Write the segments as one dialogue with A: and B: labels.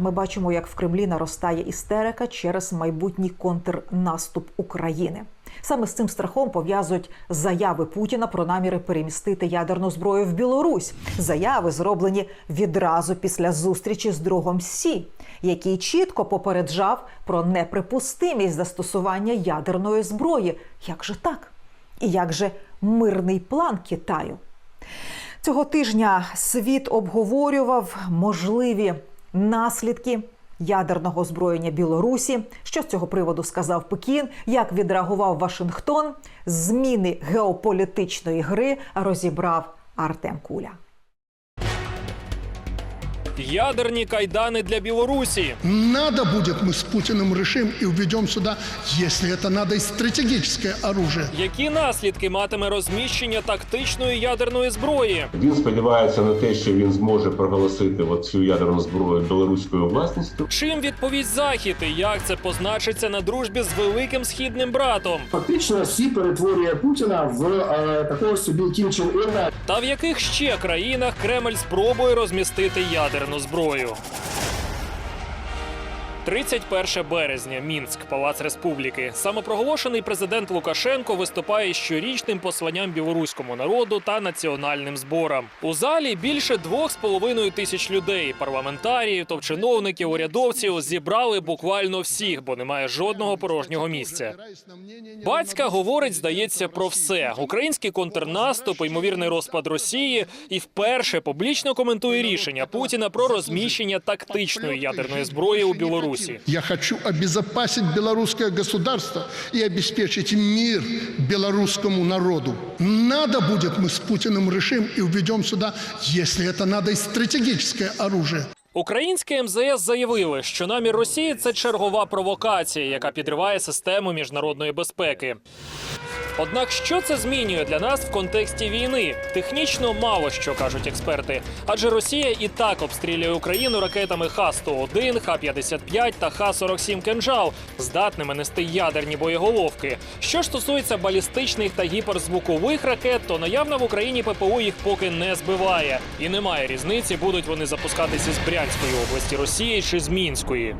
A: ми бачимо, як в Кремлі наростає істерика через майбутній контрнаступ України. Саме з цим страхом пов'язують заяви Путіна про наміри перемістити ядерну зброю в Білорусь. Заяви зроблені відразу після зустрічі з другом Сі, який чітко попереджав про неприпустимість застосування ядерної зброї. Як же так? І як же мирний план Китаю? Цього тижня світ обговорював можливі наслідки ядерного озброєння Білорусі. Що з цього приводу сказав Пекін? Як відреагував Вашингтон? Зміни геополітичної гри розібрав Артем Куля.
B: Ядерні кайдани для Білорусі.
C: Надо будет, мы с Путиным решим и введем сюда, если это надо, и стратегическое оружие.
B: Які наслідки матиме розміщення тактичної ядерної зброї?
D: Він сподівається на те, що він зможе проголосити от цю ядерну зброю білоруською власністю.
B: Чим відповість Захід і як це позначиться на дружбі з великим східним братом?
E: Фактично Сі перетворює Путіна в е, такого собі Кім Чен Ына.
B: Та в яких ще країнах Кремль спробує розмістити ядерну Зброю? 31 березня, Мінськ, Палац Республіки. Самопроголошений президент Лукашенко виступає щорічним посланням білоруському народу та національним зборам. У залі більше двох з половиною тисяч людей. Парламентаріїв, топчиновників, урядовців зібрали буквально всіх, бо немає жодного порожнього місця. Батька говорить, здається, про все: український контрнаступ, ймовірний розпад Росії, і вперше публічно коментує рішення Путіна про розміщення тактичної ядерної зброї у Білорусі.
C: Я хочу обезопасить белорусское государство и обеспечить мир белорусскому народу. Надо будет, мы с Путиным решим и введем сюда, если это надо, и стратегическое оружие.
B: Українське МЗС заявили, що намір Росії це чергова провокація, яка підриває систему міжнародної безпеки. Однак, що це змінює для нас в контексті війни? Технічно мало що кажуть експерти, адже Росія і так обстрілює Україну ракетами Х-101, Х-55 та Х-47 «Кинжал», здатними нести ядерні боєголовки. Що ж стосується балістичних та гіперзвукових ракет, то наявна в Україні ППО їх поки не збиває, і немає різниці, будуть вони запускатися з Брянської області Росії чи з Мінської.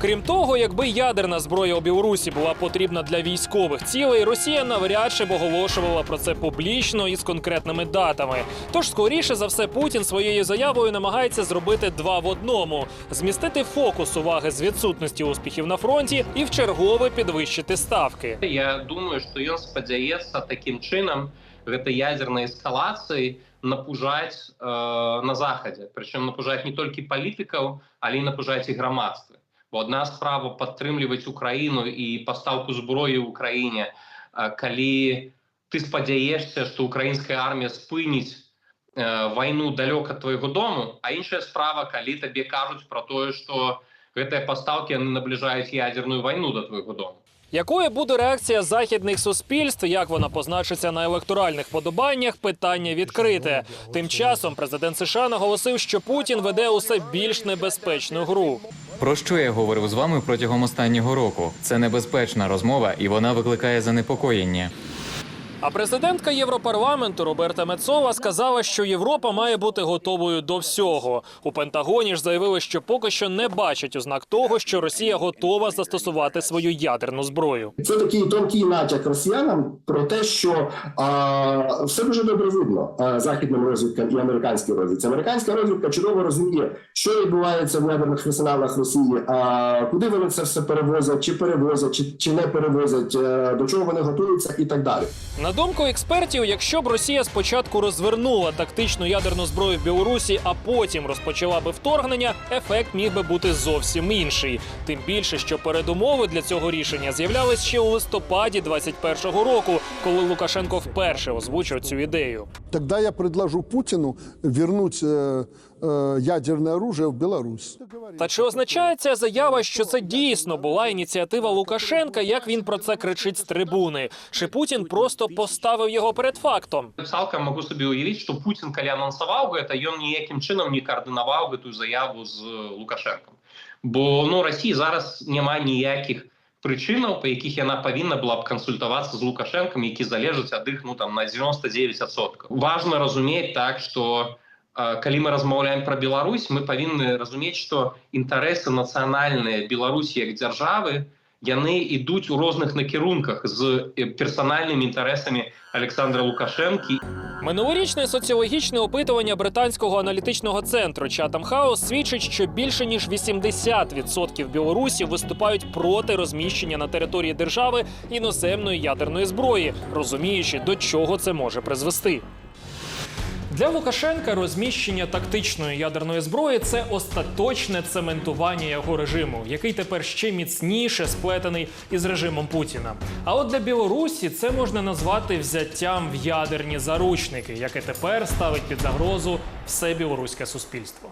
B: Крім того, якби ядерна зброя у Білорусі була потрібна для військових цілей, Росія навряд чи б оголошувала про це публічно і з конкретними датами. Тож, скоріше за все, Путін своєю заявою намагається зробити два в одному: змістити фокус уваги з відсутності успіхів на фронті і вчергове підвищити ставки.
F: Я думаю, што ён спадзяецца такім чынам гэтай ядернай эскалацыі напужаць э, на захадзе прычым напужаць не толькі палітыкаў але і напужаць і грамадства бо адна справа падтрымліваць Украіну і пастаўку зброі ў краіне э, калі ты спадзяешся што украінская армія спыніць э, вайну далёка ад твайго дому а іншая справа калі табе кажуць пра тое што гэтыя пастаўкі яны набліжаюць ядерную вайну да твайго дому
B: Якою буде реакція західних суспільств? Як вона позначиться на електоральних подобаннях? Питання відкрите. Тим часом президент США наголосив, що Путін веде усе більш небезпечну гру.
G: Про що я говорив з вами протягом останнього року? Це небезпечна розмова, і вона викликає занепокоєння.
B: А президентка Європарламенту Роберта Мецова сказала, що Європа має бути готовою до всього. У Пентагоні ж заявили, що поки що не бачать ознак того, що Росія готова застосувати свою ядерну зброю.
E: Це такий тонкий натяк росіянам про те, що а, все дуже добре видно а, західним розвідкам і американській розвідці. Американська розвідка чудово розуміє, що відбувається в ядерних арсеналах Росії, а куди вони це все перевозять, чи перевозять, чи, чи не перевозять, е, до чого вони готуються і так далі.
B: Думку експертів, якщо б Росія спочатку розвернула тактичну ядерну зброю в Білорусі, а потім розпочала би вторгнення, ефект міг би бути зовсім інший. Тим більше, що передумови для цього рішення з'являлись ще у листопаді 21-го року, коли Лукашенко вперше озвучив цю ідею.
H: Тогда я предложу Путину вернуть э, э, ядерное оружие в Беларусь.
B: Та чи означає ця заява, що це дійсно була ініціатива Лукашенка, як він про це кричить з трибуни? Чи Путін просто поставив його перед фактом?
F: цалкам могу сабе уявіць што Путін калі анансаваў гэта ён ніякім чынам не каардынаваў гэтую заяву з лукашэнкам бо ну Росіі зараз няма ніякіх прычынаў па якіх яна павінна была б кансультавацца з лукашэнкам які залежаць ад іх ну там на 99 важно разумець так что э, калі мы размаўляем про Беларусь мы павінны разумець что інтарэсы нацыянальныя Беларусі як дзяржавы яны ідуць у розных накірунках з э, персанальнымі інтарэсамі Александра Лукашэнкі
B: Минулорічне соціологічне опитування британського аналітичного центру Chatham House свідчить, що більше ніж 80% білорусів виступають проти розміщення на території держави іноземної ядерної зброї, розуміючи, до чого це може призвести. Для Лукашенка розміщення тактичної ядерної зброї це остаточне цементування його режиму, який тепер ще міцніше сплетений із режимом Путіна. А от для Білорусі це можна назвати взяттям в ядерні заручники, яке тепер ставить під загрозу все білоруське суспільство.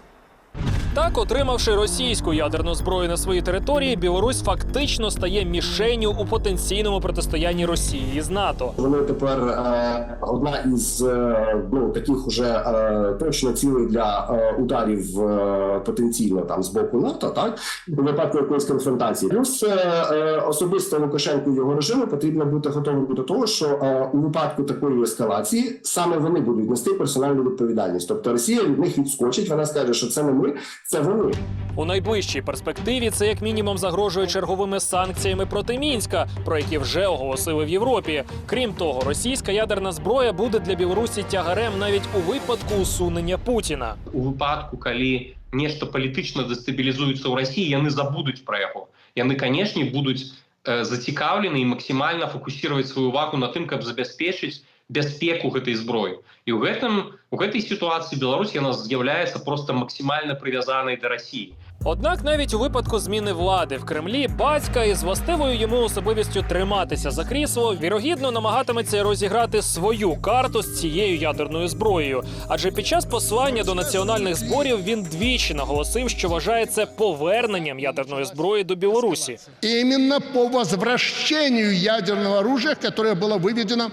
B: Так, отримавши російську ядерну зброю на своїй території, Білорусь фактично стає мішенню у потенційному протистоянні Росії з НАТО.
E: Вони тепер е, одна із е, ну таких уже е, точно цілей для е, ударів е, потенційно там з боку НАТО, так у випадку якоїсь конфронтації. Плюс е, е, особисто Лукашенку і його режиму потрібно бути готовим до того, що е, у випадку такої ескалації саме вони будуть нести персональну відповідальність. Тобто Росія від них відскочить. Вона скаже, що це не ми, це вони.
B: У найближчій перспективі це як мінімум загрожує черговими санкціями проти мінська, про які вже оголосили в Європі. Крім того, російська ядерна зброя буде для Білорусі тягарем навіть у випадку усунення Путіна.
F: у выпадку калі нешта палітычна дэстабілізуецца ў рассіі яны забудуць пра яго яны канешне будуць э, зацікаўлены і максімальна фокусировать сваю увагу на тым каб забяспечыць бяспеку гэтай зброі і ў гэтым у гэтай сітуацыі Беларусь яна з'яўляецца просто максімальна прывязанай да рассіі
B: Однак навіть у випадку зміни влади в Кремлі батька із властивою йому особливістю триматися за крісло вірогідно намагатиметься розіграти свою карту з цією ядерною зброєю. Адже під час послання до національних зборів він двічі наголосив, що вважає це поверненням ядерної зброї до Білорусі.
C: Именно по возвращению ядерного оружия, которое было выведено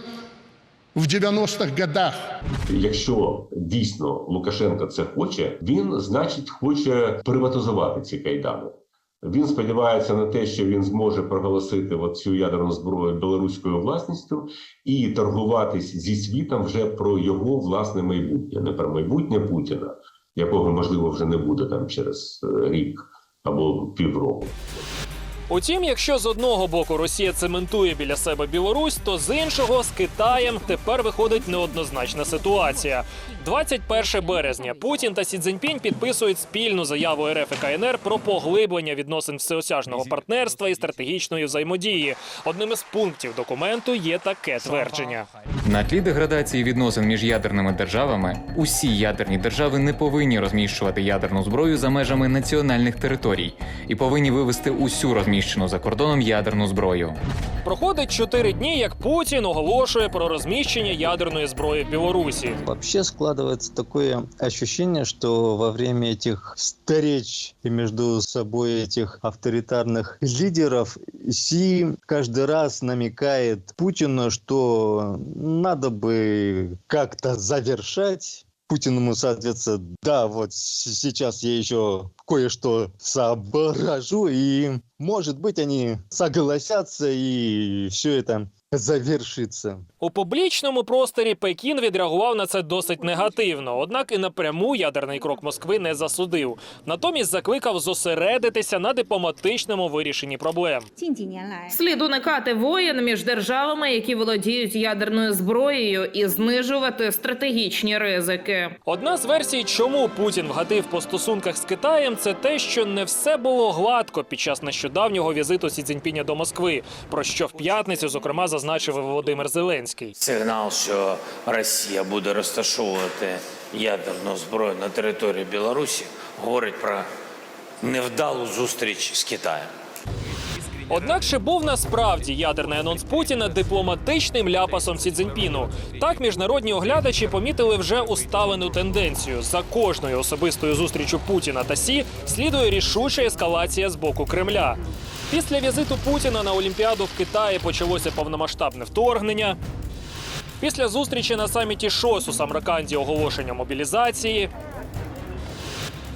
C: в 90-х годах.
D: Якщо дійсно Лукашенко це хоче, він значить хоче приватизувати ці кайдани. Він сподівається на те, що він зможе проголосити цю ядерну зброю білоруською власністю і торгуватись зі світом вже про його власне майбутнє, не про майбутнє Путіна, якого можливо вже не буде там через е, рік або півроку.
B: Утім, якщо з одного боку Росія цементує біля себе Білорусь, то з іншого з Китаєм тепер виходить неоднозначна ситуація. 21 березня Путін та Сі Цзіньпінь підписують спільну заяву РФ і КНР про поглиблення відносин всеосяжного партнерства і стратегічної взаємодії. Одним із пунктів документу є таке твердження.
G: На тлі деградації відносин між ядерними державами усі ядерні держави не повинні розміщувати ядерну зброю за межами національних територій і повинні вивести усю розміщену за кордоном ядерну зброю.
B: Проходить чотири дні, як Путін оголошує про розміщення ядерної зброї в Білорусі.
I: Вообще складывается такое ощущение, что во время этих встреч и между собой этих авторитарных лидеров Си каждый раз намекает Путину, что надо бы как-то завершать Путин ему, соответственно, да, вот сейчас я еще кое-что соображу, и, может быть, они согласятся, и все это завершиться.
B: У публічному просторі Пекін відреагував на це досить негативно. Однак і напряму ядерний крок Москви не засудив. Натомість закликав зосередитися на дипломатичному вирішенні проблем.
J: Слід уникати воєн між державами, які володіють ядерною зброєю, і знижувати стратегічні ризики.
B: Одна з версій, чому Путін вгатив по стосунках з Китаєм, це те, що не все було гладко під час нещодавнього візиту Сі Цзіньпіня до Москви, про що в п'ятницю, зокрема, зазначив і Володимир Зеленський.
K: Сигнал, що Росія буде розташовувати ядерну зброю на території Білорусі, говорить про невдалу зустріч з Китаєм.
B: Однак чи був насправді ядерний анонс Путіна дипломатичним ляпасом Сі Цзіньпіну? Так міжнародні оглядачі помітили вже усталену тенденцію. За кожною особистою зустрічю Путіна та Сі слідує рішуча ескалація з боку Кремля. Після візиту Путіна на Олімпіаду в Китаї почалося повномасштабне вторгнення. Після зустрічі на саміті ШОС у Самраканді оголошення мобілізації.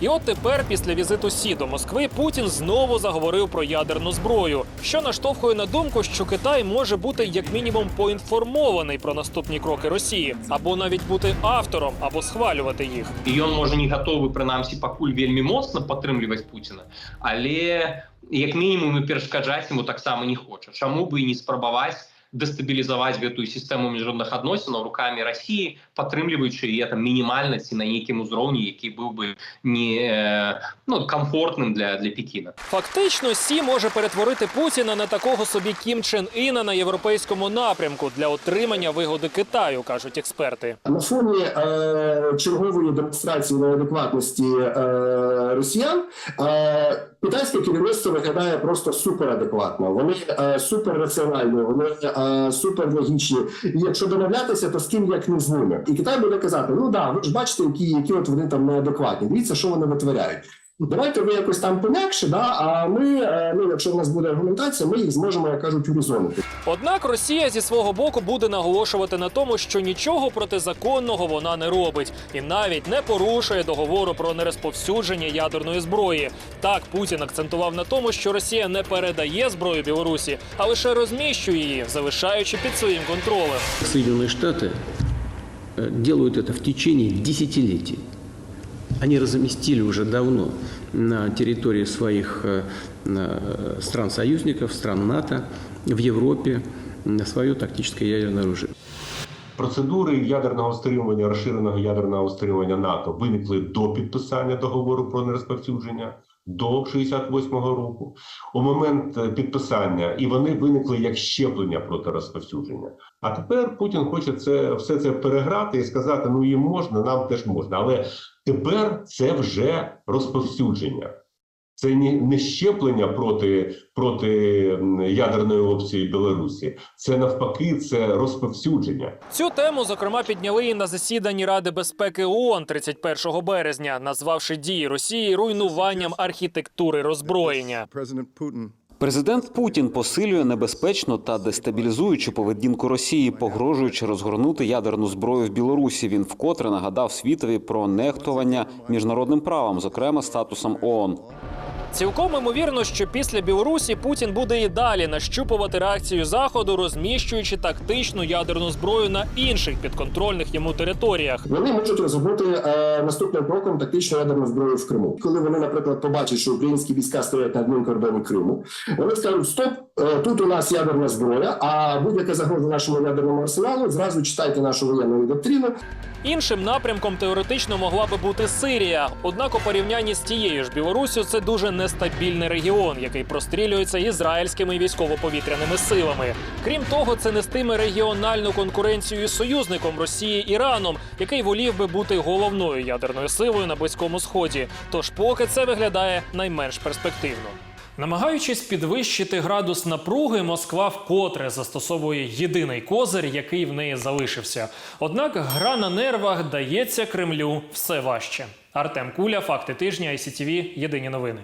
B: І от тепер, після візиту Сі до Москви, Путін знову заговорив про ядерну зброю, що наштовхує на думку, що Китай може бути як мінімум поінформований про наступні кроки Росії, або навіть бути автором, або схвалювати їх.
F: І ён можа не гатовы прынамсі пакуль вельмі моцна падтрымліваць Пуціна але як мінімум і перашкаджаць яму таксама не хоча чаму бы і не спрабаваць дэстабілізаваць гэтую сістэму міжнародных адносінаў рукамі Росіі падтрымліваючы яе там мінімальнасці на нейкім узроўні які быў бы не э, ну комфортним для, для Пекіна
B: Фактично, Сі може перетворити Путіна на такого собі Кім Чен Іна на європейському напрямку для отримання вигоди Китаю, кажуть експерти.
E: На фоні е, чергової демонстрації неадекватності е, росіян е, китайське керівництво виглядає просто суперадекватно. Вони е, суперраціональні, вони е, суперлогічні. І якщо домовлятися, то з ким як не з ними. І Китай буде казати: ну да, ви ж бачите, які, які от вони там неадекватні. Дивіться, що вони витворяють. Давайте ви якось там пом'якше, да, а ми, е, ну, якщо в нас буде аргументація, ми їх зможемо, як кажуть, урізонити.
B: Однак Росія зі свого боку буде наголошувати на тому, що нічого протизаконного вона не робить і навіть не порушує договору про нерозповсюдження ядерної зброї. Так Путін акцентував на тому, що Росія не передає зброю Білорусі, а лише розміщує її, залишаючи під своїм контролем.
L: Соединенные Штаты э, делают это в течение десятилетий. Они разместили уже давно на территории своих э, э, стран-союзников, стран НАТО, в Европе свое тактическое ядерное оружие.
D: Процедури ядерного стримування, розширеного ядерного стримування НАТО виникли до підписання договору про нерозповсюдження до 68-го року. У момент е, підписання і вони виникли як щеплення проти розповсюдження. А тепер Путін хоче це все це переграти і сказати: ну їм можна, нам теж можна. Але тепер це вже розповсюдження. Це не, не щеплення проти, проти ядерної опції Білорусі. Це навпаки, це розповсюдження.
B: Цю тему, зокрема, підняли і на засіданні Ради безпеки ООН 31 березня, назвавши дії Росії руйнуванням архітектури роззброєння.
M: Президент Путін посилює небезпечну та дестабілізуючу поведінку Росії, погрожуючи розгорнути ядерну зброю в Білорусі. Він вкотре нагадав світові про нехтування міжнародним правом, зокрема статусом ООН.
B: Цілком імовірно, що після Білорусі Путін буде і далі нащупувати реакцію заходу, розміщуючи тактичну ядерну зброю на інших підконтрольних йому територіях.
E: Вони можуть розробити е, наступним кроком тактичну ядерну зброю в Криму. Коли вони, наприклад, побачать, що українські війська стоять на одному кордоні Криму, вони скажуть: стоп, тут у нас ядерна зброя, а будь-яка загроза нашому ядерному арсеналу. Зразу читайте нашу воєнну доктрину.
B: Іншим напрямком теоретично могла би бути Сирія. Однак, у порівнянні з тією ж Білоруссю, це дуже нестабільний регіон, який прострілюється ізраїльськими військово-повітряними силами. Крім того, це нестиме регіональну конкуренцію із союзником Росії Іраном, який волів би бути головною ядерною силою на близькому сході. Тож поки це виглядає найменш перспективно. Намагаючись підвищити градус напруги, Москва вкотре застосовує єдиний козир, який в неї залишився. Однак гра на нервах дається Кремлю все важче. Артем Куля, факти тижня, ICTV, Єдині новини.